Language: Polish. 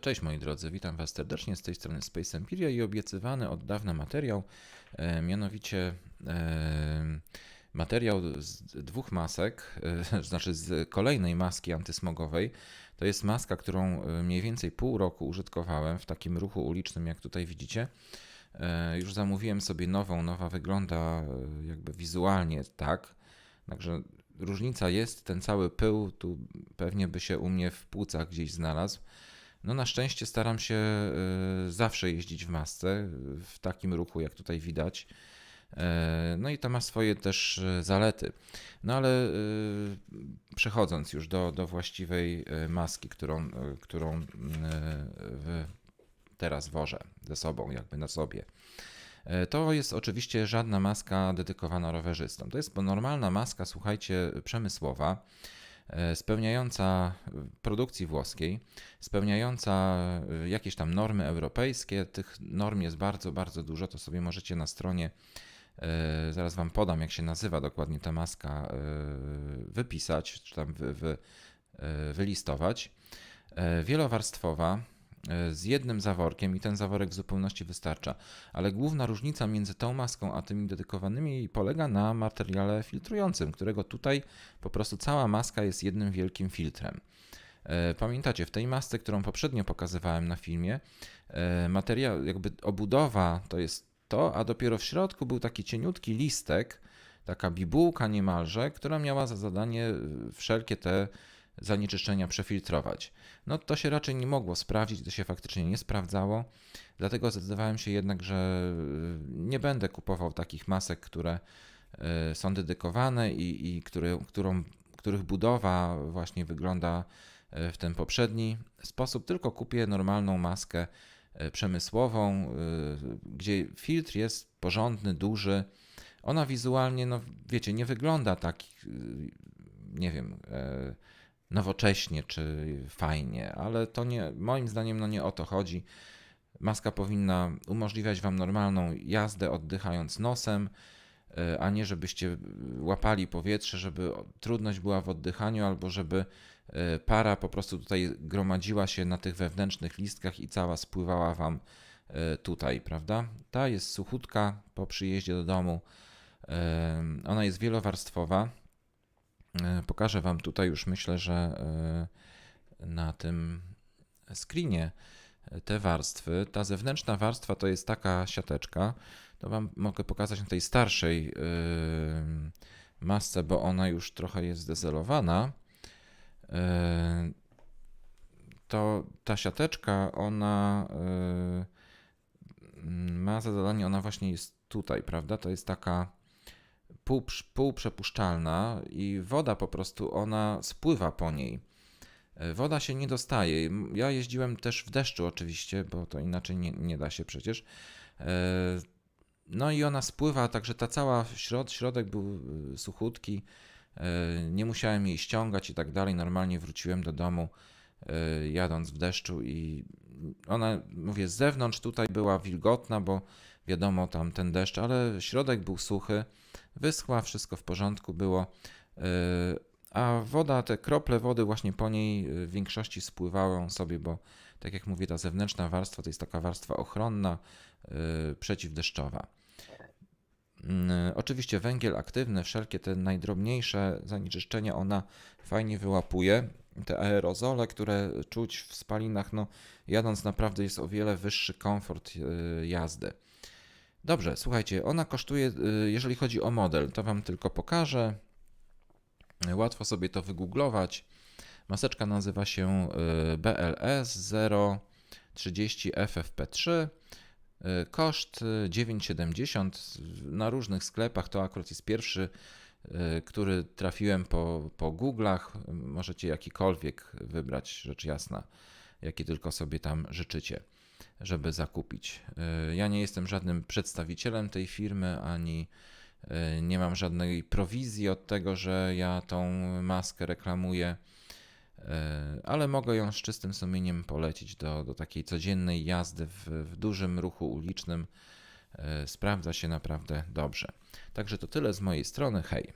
Cześć moi drodzy, witam Was serdecznie z tej strony Space Empiria i obiecywany od dawna materiał, e, mianowicie e, materiał z dwóch masek, e, znaczy z kolejnej maski antysmogowej. To jest maska, którą mniej więcej pół roku użytkowałem w takim ruchu ulicznym, jak tutaj widzicie. Już zamówiłem sobie nową, nowa wygląda jakby wizualnie tak, także różnica jest, ten cały pył tu pewnie by się u mnie w płucach gdzieś znalazł. No na szczęście staram się y, zawsze jeździć w masce, w takim ruchu jak tutaj widać. E, No i to ma swoje też y, zalety. No ale przechodząc już do, do właściwej maski, którą, którą teraz wożę ze sobą, jakby na sobie. E, To jest oczywiście żadna maska dedykowana rowerzystom. To jest normalna maska, słuchajcie, przemysłowa, e, spełniająca e, produkcji włoskiej, spełniająca e, jakieś tam normy europejskie. Tych norm jest bardzo, bardzo dużo. To sobie możecie na stronie, e, zaraz Wam podam, jak się nazywa dokładnie ta maska, wypisać, czy tam wy, wy, wylistować. Wielowarstwowa, z jednym zaworkiem i ten zaworek w zupełności wystarcza. Ale główna różnica między tą maską a tymi dedykowanymi polega na materiale filtrującym, którego tutaj po prostu cała maska jest jednym wielkim filtrem. E, Pamiętacie, w tej masce, którą poprzednio pokazywałem na filmie, e, materiał, jakby obudowa to jest to, a dopiero w środku był taki cieniutki listek, taka bibułka niemalże, która miała za zadanie e, wszelkie te zanieczyszczenia przefiltrować. No to się raczej nie mogło sprawdzić, to się faktycznie nie sprawdzało, dlatego zdecydowałem się jednak, że y, nie będę kupował takich masek, które y, są dedykowane i, i które, którą, których budowa właśnie wygląda y, w ten poprzedni sposób, tylko kupię normalną maskę przemysłową, gdzie filtr jest porządny, duży. Ona wizualnie, no wiecie, nie wygląda tak, nie wiem, nowocześnie czy fajnie, ale to nie, moim zdaniem, no nie o to chodzi. Maska powinna umożliwiać Wam normalną jazdę oddychając nosem, e, a nie żebyście łapali powietrze, żeby trudność była w oddychaniu, albo żeby e, para po prostu tutaj gromadziła się na tych wewnętrznych listkach i cała spływała Wam e, tutaj, prawda? Ta jest suchutka po przyjeździe do domu. Ona jest wielowarstwowa. E, Pokażę Wam tutaj już myślę, że e, na tym screenie e, te warstwy. Ta zewnętrzna warstwa to jest taka siateczka. To Wam mogę pokazać na tej starszej masce, bo ona już trochę jest zdezelowana. To ta siateczka, ona ma za zadanie, ona właśnie jest tutaj, prawda? To jest taka pół, półprzepuszczalna i woda po prostu, ona spływa po niej. E, Woda się nie dostaje. Ja jeździłem też w deszczu oczywiście, bo to inaczej nie, nie da się przecież. E, No i ona spływa, także ta cała środ, środek był y, suchutki. E, Nie musiałem jej ściągać i tak dalej. Normalnie wróciłem do domu e, jadąc w deszczu i ona, mówię, z zewnątrz tutaj była wilgotna, bo wiadomo, tam ten deszcz, ale środek był suchy, wyschła, wszystko w porządku było. e, A woda, te krople wody właśnie po niej y, w większości spływają sobie, bo tak jak mówię, ta zewnętrzna warstwa to jest taka warstwa ochronna, y, przeciwdeszczowa. Mm, Oczywiście węgiel aktywny, wszelkie te najdrobniejsze zanieczyszczenia ona fajnie wyłapuje. Te aerozole, które czuć w spalinach, no jadąc naprawdę jest o wiele wyższy komfort y, jazdy. Dobrze, słuchajcie, ona kosztuje, y, jeżeli chodzi o model, to Wam tylko pokażę. Łatwo sobie to wygooglować. Maseczka nazywa się y, BLS 030 FFP3. Y, Koszt y, 9,70 na różnych sklepach. To akurat jest pierwszy, y, który trafiłem po, po Google'ach. Możecie jakikolwiek wybrać, rzecz jasna, jaki tylko sobie tam życzycie, żeby zakupić. Y, Ja nie jestem żadnym przedstawicielem tej firmy, ani y, nie mam żadnej prowizji od tego, że ja tą maskę reklamuję. E, ale mogę ją z czystym sumieniem polecić do, do takiej codziennej jazdy w, w dużym ruchu ulicznym. Sprawdza się naprawdę dobrze. Także to tyle z mojej strony. Hej.